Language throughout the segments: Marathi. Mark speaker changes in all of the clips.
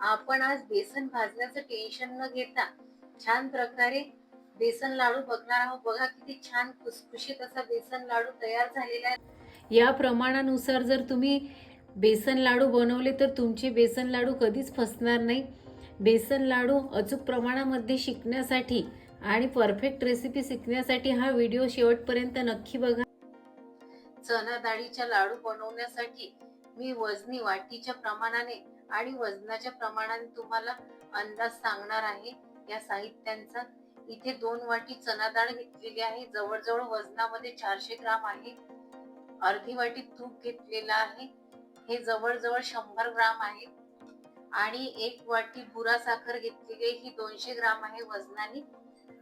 Speaker 1: आपण आज बेसन भाजण्याचं टेन्शन न घेता छान प्रकारे बेसन लाडू बघणार आहोत. बघा किती छान खुसखुशीत असा बेसन लाडू तयार झालेला आहे. या प्रमाणानुसार जर तुम्ही बेसन लाडू बनवले तर तुमचे बेसन लाडू कधीच फसणार नाही. बेसन लाडू अचूक प्रमाणामध्ये शिकण्यासाठी आणि परफेक्ट रेसिपी शिकण्यासाठी हा व्हिडिओ शेवटपर्यंत नक्की बघा. चना डाळीच्या लाडू बनवण्यासाठी मी वजनी वाटीच्या प्रमाणाने आणि वजनाच्या प्रमाणाने तुम्हाला अंदाज सांगणार आहे. या साहित्यांचा इथे दोन वाटी चना डाळ घेतलेली आहे. जवळजवळ वजनामध्ये चारशे ग्राम आहे. अर्धी वाटी तूप घेतलेलं आहे. हे जवळजवळ शंभर ग्राम आहे. आणि एक वाटी बुरा साखर घेतलेली आहे. ही दोनशे ग्राम आहे वजनाने.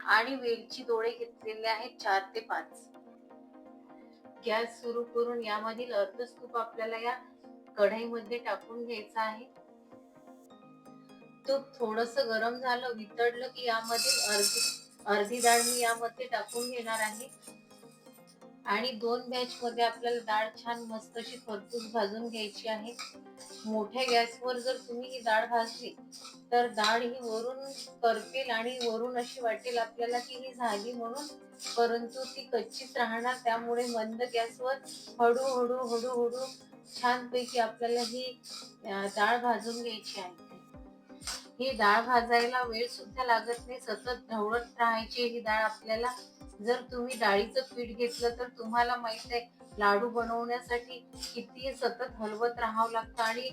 Speaker 1: आणि वेलची डोळे घेतलेले आहेत चार ते पाच. गॅस सुरू करून यामधील अर्धच तूप आपल्याला या कढईमध्ये टाकून घ्यायचं आहे. तूप थोडस गरम झालं वितळलं की यामध्ये अर्धी अर्धी डाळ मी यामध्ये टाकून घेणार आहे. आणि दोन बॅच मध्ये आपल्याला डाळ छान मस्त अशी खरपूस भाजून घ्यायची आहे. मोठ्या गॅसवर जर तुम्ही ही डाळ भाजली तर डाळ ही वरून करपेल आणि वरून अशी वाटेल आपल्याला की ही झाली म्हणून परंतु ती कच्चीच राहणार. त्यामुळे मंद गॅसवर हळूहळू हळूहळू छानपैकी आपल्याला ही डाळ भाजून घ्यायची आहे. ही डाळ भाजायला वेळ सुद्धा लागत नाही. सतत ढवळत राहायची ही डाळ आपल्याला. जर तुम्ही डाळीचं पीठ घेतलं तर तुम्हाला माहीत आहे लाडू बनवण्यासाठी किती सतत हलवत राहावं लागतं आणि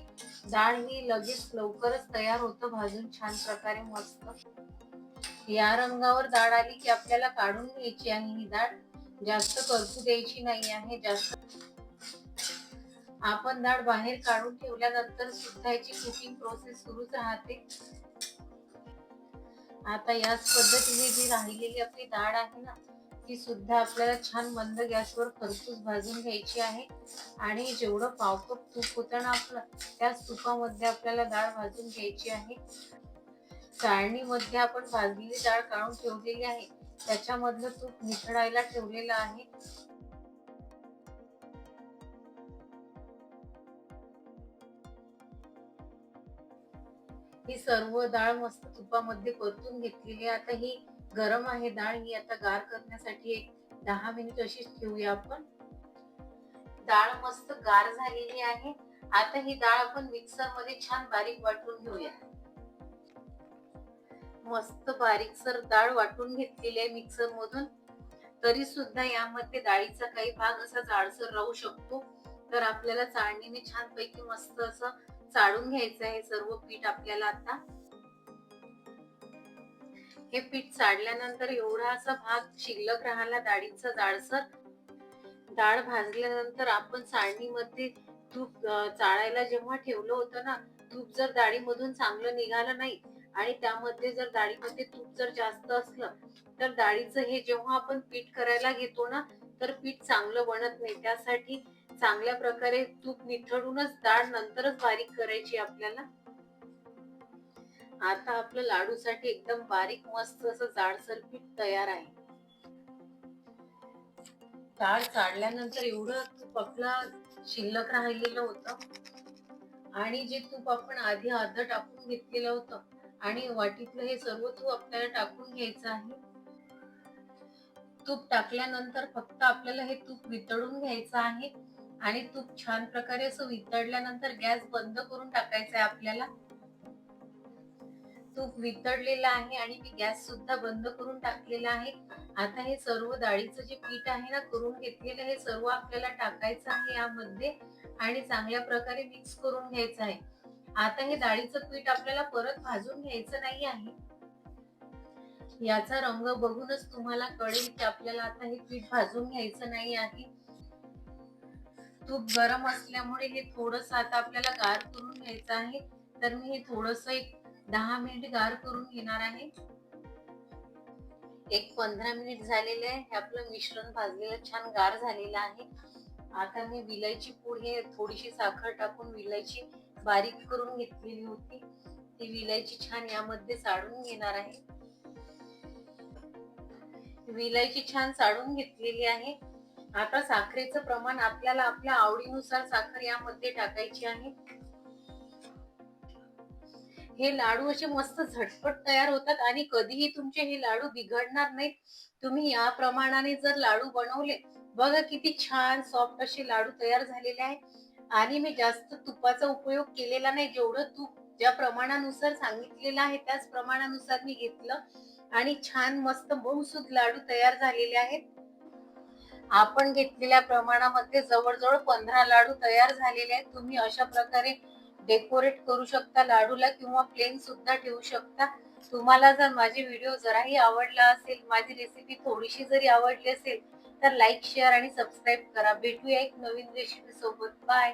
Speaker 1: डाळ ही लगेच लवकरच तयार होतं. भाजून छान प्रकारे मस्त. या रंगावर डाळ आली की आपल्याला काढून घ्यायची आहे ही डाळ. जास्त करपू द्यायची नाही आहे. जास्त आपण डाळ बाहेर काढून ठेवल्यानंतर सुद्धा याची कुकिंग प्रोसेस सुरूच राहते. आता याच पद्धतीने जी राहिलेली आपली डाळ आहे ना ती सुद्धा आपल्याला छान मंद गॅसवर खरपूस भाजून घ्यायची आहे. आणि जेवढं पावकप तूप होतं ना आपलं त्याच तुपामध्ये आपल्याला डाळ भाजून घ्यायची आहे. चाळणीमध्ये आपण भाजलेली डाळ काढून ठेवलेली आहे. त्याच्यामधलं तूप निथळायला ठेवलेलं आहे. ही सर्व डाळ मस्त तुपामध्ये परतून घेतलेली आहे. आता ही गरम आहे डाळ ही आता गार करण्यासाठी एक दहा मिनिट अशीच ठेवूया आपण. डाळ मस्त गार झालेली आहे. आता ही डाळ आपण मिक्सरमध्ये छान बारीक वाटून घेऊया. मस्त बारीकसर डाळ वाटून घेतलेली आहे मिक्सर मधून तरी सुद्धा यामध्ये डाळीचा काही भाग असा जाडसर राहू शकतो. तर आपल्याला चाळणीने छान पैकी मस्त असं चाळून घ्यायचं आहे सर्व पीठ आपल्याला आता. हे पीठ चाळल्यानंतर एवढा असा भाग शिल्लक राहिला डाळीचा जाडसर. डाळ भाजल्यानंतर आपण चाळणीमध्ये तूप चाळायला जेव्हा ठेवलं होतं ना तूप जर डाळीमधून चांगलं निघालं नाही आणि त्यामध्ये जर डाळीमध्ये तूप जर जास्त असलं तर डाळीचं हे जेव्हा आपण पीठ करायला घेतो ना तर पीठ चांगलं बनत नाही. त्यासाठी चांगल्या प्रकारे तूप निथळूनच डाळ नंतरच बारीक करायची आपल्याला. आता आपलं लाडूसाठी एकदम बारीक मस्त असं जाडसर पीठ तयार आहे. डाळ चाळल्यानंतर एवढं तूप आपला शिल्लक राहिलेलं होतं. आणि जे तूप आपण आधी अर्ध टाकून घेतलेलं होतं आणि वाटीतलं हे सर्व तूप आपल्याला टाकून घ्यायचं आहे. तूप टाकल्यानंतर फक्त आपल्याला हे तूप वितळून घ्यायचं आहे. आणि तूप छान प्रकारे असं वितळल्यानंतर गॅस बंद करून टाकायचा आहे आपल्याला. तूप वितळलेलं आहे आणि मी गॅस सुद्धा बंद करून टाकलेला आहे. आता हे सर्व डाळीचं जे पीठ आहे ना करून घेतलेलं हे सर्व आपल्याला टाकायचं आहे यामध्ये आणि चांगल्या प्रकारे मिक्स करून घ्यायचं आहे. आता हे डाळीचं पीठ आपल्याला परत भाजून घ्यायचं नाही आहे. याचा रंग बघूनच तुम्हाला कळेल की आपल्याला आता हे पीठ भाजून घ्यायचं नाही आहे. तूप गरम असल्यामुळे हे थोडस आता आपल्याला गार करून घ्यायचं आहे. तर मी हे थोडस एक दहा मिनिट गार करून घेणार आहे. एक पंधरा मिनिट झालेले आहे. हे आपलं मिश्रण भाजलेलं छान गार झालेलं आहे. आता मी विलायची पूड हे थोडीशी साखर टाकून विलायची बारीक करून घेतलेली होती. ती विलायची छान यामध्ये चाळून घेणार आहे. विलायची छान चाळून घेतलेली आहे. आता साखरेचं प्रमाण आपल्याला आपल्या आवडीनुसार साखर यामध्ये टाकायची आहे. हे लाडू असे मस्त झटपट तयार होतात आणि कधीही तुमचे हे लाडू बिघडणार नाहीत. तुम्ही या प्रमाणाने जर लाडू बनवले बघा किती छान सॉफ्ट असे लाडू तयार झालेले आहे आणि मी जास्त तुपाचा उपयोग केलेला नाही जेवढं तूप ज्या प्रमाणानुसार सांगितलेलं आहे त्याच प्रमाणानुसार मी घेतलं. आणि छान मस्त बोमसूद लाडू तयार झालेले आहेत. आपण घेतलेल्या प्रमाणामध्ये जवळजवळ पंधरा लाडू तयार झालेले आहेत. तुम्ही अशा प्रकारे डेकोरेट करू शकता लाडूला किंवा प्लेन सुद्धा ठेवू शकता. तुम्हाला जर माझे व्हिडिओ जराही आवडला असेल माझी रेसिपी थोडीशी जरी आवडली असेल तर लाईक शेअर आणि सबस्क्राईब करा. भेटूया एक नवीन रेसिपी सोबत. बाय